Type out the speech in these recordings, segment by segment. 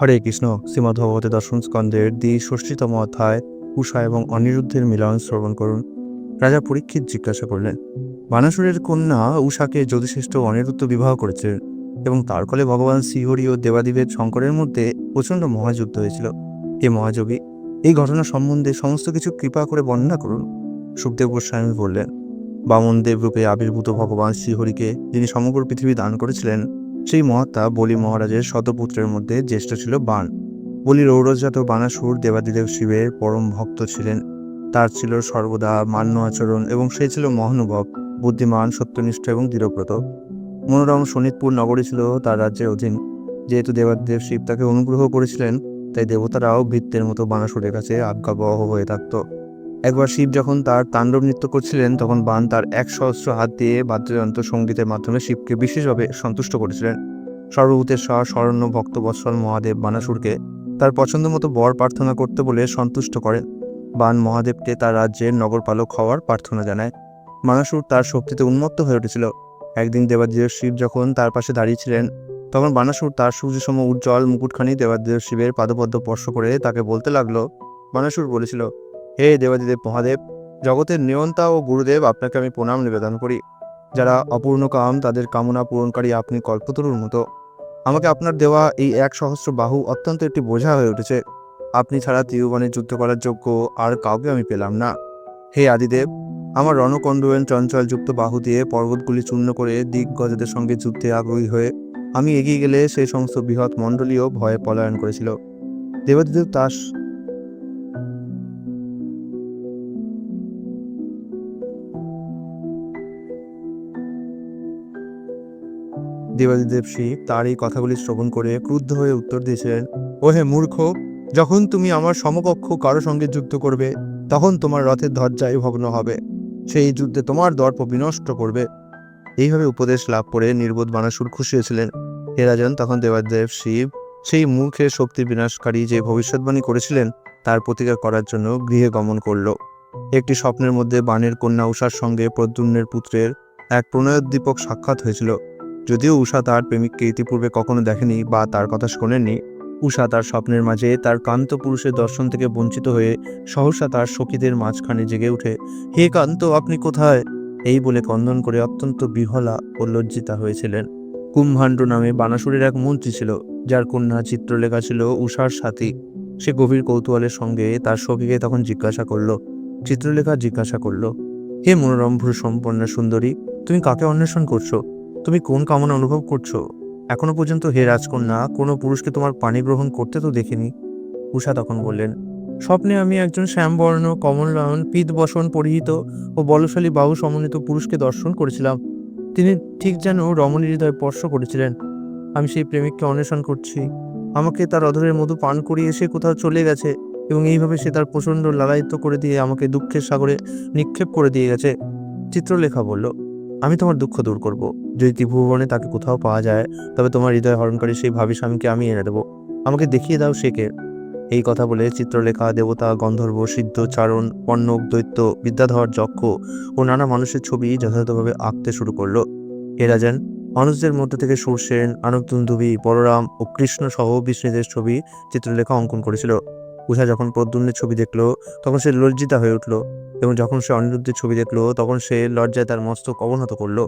হরে কৃষ্ণ শ্রীমদ্ ভগবতী দর্শন স্কন্ধের দ্বি ষষ্ঠীতম অধ্যায় উষা এবং অনিরুদ্ধের মিলন শ্রবণ করুন। রাজা পরীক্ষিত জিজ্ঞাসা করলেন, বানাসুরের কন্যা উষাকে যদিশ্রেষ্ঠ অনিরুদ্ধ বিবাহ করেছিলেন এবং তার ফলে ভগবান শ্রীহরি ও দেবাদিবের শঙ্করের মধ্যে প্রচণ্ড মহাযুদ্ধ হয়েছিল। হে মহাযোগী, এই ঘটনা সম্বন্ধে সমস্ত কিছু কৃপা করে বর্ণনা করুন। সুখদেব গোস্বামী বললেন বামন দেব রূপে আবির্ভূত ভগবান শ্রীহরিকে যিনি সমগ্র পৃথিবী দান করেছিলেন সেই মহাত্মা বলি মহারাজের শতপুত্রের মধ্যে জ্যেষ্ঠ ছিল বাণ। বলির ঔরজাত বানাসুর দেবাদিদেব শিবের পরম ভক্ত ছিলেন। তার ছিল সর্বদা মান্য আচরণ এবং সে ছিল মহানুভব, বুদ্ধিমান, সত্যনিষ্ঠ এবং দৃঢ়ব্রত মনোরম শোনিতপুর নগরী ছিল তার রাজ্যের অধীন। যেহেতু দেবাদিদেব শিব তাকে অনুগ্রহ করেছিলেন, তাই দেবতারাও বৃত্তের মতো বানাসুরের কাছে আজ্ঞাবহ হয়ে থাকত। একবার শিব যখন তার তাণ্ডব নৃত্য করছিলেন, তখন বান তার এক সহস্র হাত দিয়ে বাদ্যযন্ত্র সঙ্গীতের মাধ্যমে শিবকে বিশেষভাবে সন্তুষ্ট করেছিলেন। সর্বভূতের সহ স্মরণ্য ভক্তবৎসল, মহাদেব, বানাসুরকে তার পছন্দ মতো বর প্রার্থনা করতে বলে সন্তুষ্ট করেন। বান মহাদেবকে তার রাজ্যের নগরপালক হওয়ার প্রার্থনা জানায়। বানাসুর তার শক্তিতে উন্মত্ত হয়ে উঠেছিল। একদিন দেবাদিদেব শিব যখন তার পাশে দাঁড়িয়েছিলেন, তখন বানাসুর তার সূর্যসম উজ্জ্বল মুকুটখানি দেবাদিদেব শিবের পাদপদ্ম স্পর্শ করে তাকে বলতে লাগল, বানাসুর, বলেছিল হে দেবাদিদেব মহাদেব, জগতের নিয়ন্তা ও গুরুদেব, আপনাকে আমি প্রণাম নিবেদন করি। যারা অপূর্ণ কাম তাদের কামনা পূরণকারী আপনি কল্পতরুর মতো। আমাকে আপনার দেওয়া এই এক সহস্র বাহু অত্যন্ত একটি বোঝা হয়ে উঠেছে। আপনি ছাড়া ত্রিভুবনে যুদ্ধ করার যোগ্য আর কাউকে আমি পেলাম না। হে আদিদেব, আমার রণকণ্ডুয়েন চঞ্চলযুক্ত বাহু দিয়ে পর্বতগুলি চূর্ণ করে দিগ্গজদের সঙ্গে যুদ্ধে আগ্রহী হয়ে আমি এগিয়ে গেলে সেই সমস্ত বৃহৎ মণ্ডলীয় ভয়ে পলায়ন করেছিল। দেবাদিদেব তাস দেবাদিদেব শিব তার এই কথাগুলি শ্রবণ করে ক্রুদ্ধ হয়ে উত্তর দিয়েছিলেন ও হে মূর্খ, যখন তুমি আমার সমকক্ষ কারও সঙ্গে যুদ্ধ করবে, তখন তোমার রথের ধ্বজাই ভগ্ন হবে। সেই যুদ্ধে তোমার দর্প বিনষ্ট করবে। এইভাবে উপদেশ লাভ করে নির্বোধ বানাসুর খুশি হয়েছিলেন। হে রাজন তখন দেবাদেব শিব সেই মূর্খের শক্তির বিনাশকারী যে ভবিষ্যৎবাণী করেছিলেন, তার প্রতিকার করার জন্য গৃহে গমন করল। একটি স্বপ্নের মধ্যে বাণের কন্যা উষার সঙ্গে প্রদ্যুম্নের পুত্রের এক প্রণয়োদ্দীপক সাক্ষাৎ হয়েছিল। যদিও উষা তার প্রেমিককে ইতিপূর্বে কখনো দেখেনি বা তার কথা শোনেনি উষা তার স্বপ্নের মাঝে তার কান্ত পুরুষের দর্শন থেকে বঞ্চিত হয়ে সহসা তার সখীদের মাঝখানে জেগে ওঠে হে কান্ত আপনি কোথায়? এই বলে কন্দন করে অত্যন্ত বিহলা ও লজ্জিতা হয়েছিলেন। কুম্ভাণ্ড নামে বানাসুরের এক মন্ত্রী ছিল, যার কন্যা চিত্রলেখা ছিল উষার সাথী। সে গভীর কৌতূহলের সঙ্গে তার সখীকে তখন জিজ্ঞাসা করল, চিত্রলেখা জিজ্ঞাসা করল, হে মনোরম সম্পন্ন সুন্দরী, তুমি কাকে অন্বেষণ করছ? তুমি কোন কামনা অনুভব করছ? এখনও পর্যন্ত হে রাজকন্যা, কোনো পুরুষকে তোমার পানি গ্রহণ করতে তো দেখিনি। উষা তখন বললেন, স্বপ্নে আমি একজন শ্যামবর্ণ, কমলনয়ন, পিত বসন পরিহিত ও বলশালী বাহু সমন্বিত পুরুষকে দর্শন করেছিলাম। তিনি ঠিক যেন রমণীর হৃদয় স্পর্শ করেছিলেন। আমি সেই প্রেমিককে অন্বেষণ করছি। আমাকে তার অধরের মধু পান করিয়ে সে কোথাও চলে গেছে এবং এইভাবে সে তার প্রচণ্ড লালায়িত করে দিয়ে আমাকে দুঃখের সাগরে নিক্ষেপ করে দিয়ে গেছে। চিত্রলেখা বলল আমি তোমার দুঃখ দূর করব। যদি ত্রিভুবনে তাকে কোথাও পাওয়া যায়, তবে তোমার হৃদয় হরণকারী সেই ভাবি স্বামীকে আমি এনে দেবো। আমাকে দেখিয়ে দাও সে কে। এই কথা বলে চিত্রলেখা, দেবতা, গন্ধর্ব, সিদ্ধ, চারণ পণ্যক দৈত্য, বিদ্যাধর, যক্ষ ও নানা মানুষের ছবি যথাযথভাবে আঁকতে শুরু করল। এ রাজান মানুষদের মধ্যে থেকে সুরসেন আনন্দুন্দুবি বলরাম ও কৃষ্ণ সহ বিষ্ণুদের ছবি চিত্রলেখা অঙ্কন করেছিল। উষা যখন প্রদ্যুম্নের ছবি দেখল, তখন সে লজ্জিতা হয়ে উঠল এবং যখন সে অনিরুদ্ধের ছবি দেখল, তখন সে লজ্জায় তার মস্তক অবনত করল।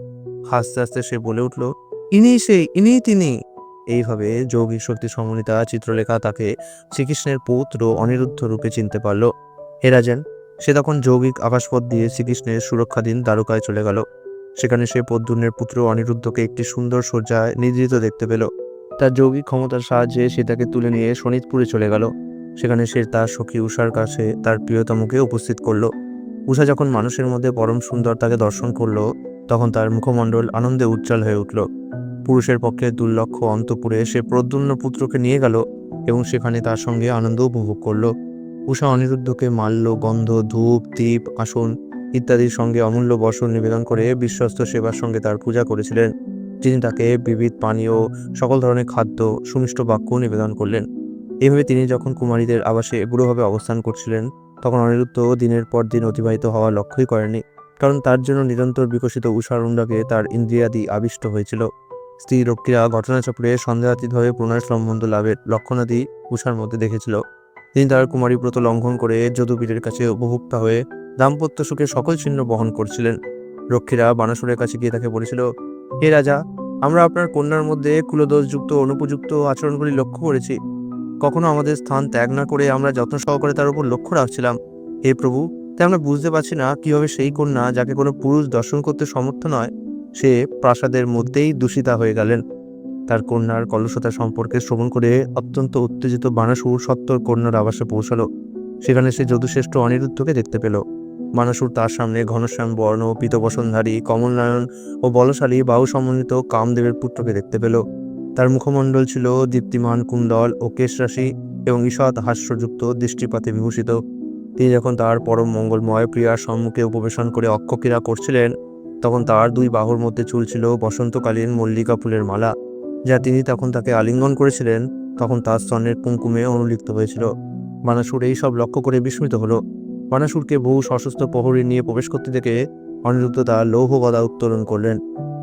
হাসতে হাসতে সে বলে উঠল, ইনি সেই, ইনি তিনি! এইভাবে যৌগিক শক্তি সমন্বিতা চিত্রলেখা তাকে শ্রীকৃষ্ণের পুত্র অনিরুদ্ধ রূপে চিনতে পারল। হে রাজেন, সে তখন যৌগিক আকাশপথ দিয়ে শ্রীকৃষ্ণের সুরক্ষাধীন দ্বারকায় চলে গেল। সেখানে সে পদ্মুনের পুত্র অনিরুদ্ধকে একটি সুন্দর সজ্জায় নিদ্রিত দেখতে পেল। তার যৌগিক ক্ষমতার সাহায্যে সে তাকে তুলে নিয়ে শোনিতপুরে চলে গেল। সেখানে সে তার সখী উষার কাছে তার প্রিয়তমকে উপস্থিত করল। উষা যখন মানুষের মধ্যে পরম সুন্দর তাকে দর্শন করল, তখন তার মুখমণ্ডল আনন্দে উজ্জ্বল হয়ে উঠল। পুরুষের পক্ষে দুর্লক্ষ অন্তপুরে সে প্রদ্যুম্ন পুত্রকে নিয়ে গেল এবং সেখানে তার সঙ্গে আনন্দ উপভোগ করল। উষা অনিরুদ্ধকে মাল্য, গন্ধ, ধূপ, দীপ, আসন ইত্যাদির সঙ্গে অমূল্য বসন নিবেদন করে বিশ্বস্ত সেবার সঙ্গে তার পূজা করেছিলেন। যিনি তাকে বিবিধ পানীয়, সকল ধরনের খাদ্য, সুমিষ্ট বাক্য নিবেদন করলেন। এইভাবে তিনি যখন কুমারীদের আবাসে বুড়োভাবে অবস্থান করছিলেন, তখন অনিরুদ্ধ দিনের পর দিন অতিবাহিত হওয়া লক্ষ্যই করেনি কারণ তার জন্য নিরন্তর বিকশিত উষার উন্ডাকে তার ইন্দ্রিয়াদি আবিষ্ট হয়েছিল। স্ত্রী রক্ষীরা ঘটনাচক্রে সন্দেহাতীতভাবে প্রণয় সম্বন্ধ লাভের লক্ষণাদি উষার মধ্যে দেখেছিল। তিনি তার কুমারী ব্রত লঙ্ঘন করে যদুবীরের কাছে উপভোক্তা হয়ে দাম্পত্য সুখে সকল চিহ্ন বহন করছিলেন। রক্ষীরা বানাসুরের কাছে গিয়ে তাকে বলেছিল, হে রাজা, আমরা আপনার কন্যার মধ্যে কুলদোষযুক্ত, অনুপযুক্ত আচরণগুলি লক্ষ্য করেছি। কখনো আমাদের স্থান ত্যাগ না করে আমরা যত্ন সহকারে তার উপর লক্ষ্য রাখছিলাম। হে প্রভু তাই আমরা বুঝতে পারছি না কীভাবে সেই কন্যা যাকে কোনো পুরুষ দর্শন করতে সমর্থ নয়, সে প্রাসাদের মধ্যেই দূষিতা হয়ে গেলেন। তার কন্যার কলসতা সম্পর্কে শ্রবণ করে অত্যন্ত উত্তেজিত বানাসুর সত্তর কন্যার আবাসে পৌঁছালো। সেখানে সে যদুশ্রেষ্ঠ অনিরুদ্ধকে দেখতে পেল। মানসুর তার সামনে ঘনশ্যাম, বর্ণ, পীতবসনধারী কমলনায়ন ও বলশালী বাহু সমন্বিত কামদেবের পুত্রকে দেখতে পেল। তার মুখমণ্ডল ছিল দীপ্তিমান কুণ্ডল ও কেশরাশি এবং ঈষৎ হাস্যযুক্ত, দৃষ্টিপাতে বিভূষিত। তিনি যখন তার পরম মঙ্গলময় প্রিয়ার সম্মুখে উপবেশন করে অক্ষক্রিয়া করছিলেন, তখন তার দুই বাহুর মধ্যে চুলছিল বসন্তকালীন মল্লিকা ফুলের মালা, যা তিনি তখন তাকে আলিঙ্গন করেছিলেন। তখন তার স্তনের কুমকুমে অনুলিপ্ত হয়েছিল। বানাসুর এই সব লক্ষ্য করে বিস্মিত হলো। বানাসুরকে বহু সশস্ত্র প্রহরী নিয়ে প্রবেশ করতে দেখে অনিরুদ্ধ তার লৌহ গদা উত্তোলন করলেন।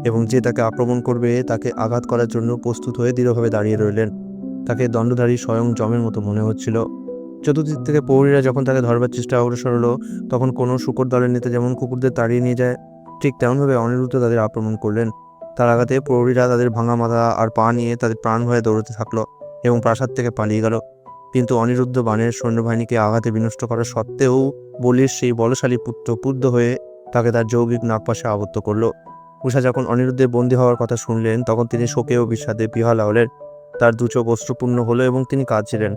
এবং যে তাকে আক্রমণ করবে, তাকে আঘাত করার জন্য প্রস্তুত হয়ে দৃঢ়ভাবে দাঁড়িয়ে রইলেন। তাকে দণ্ডধারী স্বয়ং জমের মতো মনে হচ্ছিল। চতুর্দিক থেকে পৌরীরা যখন তাকে ধরবার চেষ্টা অগ্রসর হলো, তখন কোনো শুকর দলের নেতা যেমন কুকুরদের তাড়িয়ে নিয়ে যায়, ঠিক তেমনভাবে অনিরুদ্ধ তাদের আক্রমণ করলেন। তার আঘাতে প্রহরীরা তাদের ভাঙা মাথা আর পা নিয়ে তাদের প্রাণ ভয়ে দৌড়তে থাকল এবং প্রাসাদ থেকে পালিয়ে গেল। কিন্তু অনিরুদ্ধ বাণের সৈন্যবাহিনীকে আঘাতে বিনষ্ট করা সত্ত্বেও বলির সেই বলশালী পুত্র, ক্রুদ্ধ হয়ে তাকে তার যৌগিক নাগপাশে আবদ্ধ করল। উষা যখন অনিরুদ্ধের বন্দী হওয়ার কথা শুনলেন, তখন তিনি শোকে ও বিষাদে বিহালা হলেন তার দু বস্ত্রপূর্ণ হলো এবং তিনি কাঁদছিলেন।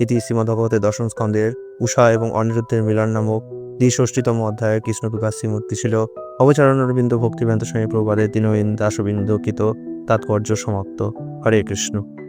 এটি শ্রীমদ্ভগবতের দশম স্কন্ধের উষা এবং অনিরুদ্ধের মিলন নামক দ্বিষষ্ঠীতম অধ্যায়ের কৃষ্ণ বিকাশ মূর্তি ছিল। অবচারণ অরবিন্দ ভক্তিবেন্ত স্বামী প্রবাদে দিনহীন দাসবিন্দু কৃত তাৎপর্য সমাপ্ত। হরে কৃষ্ণ।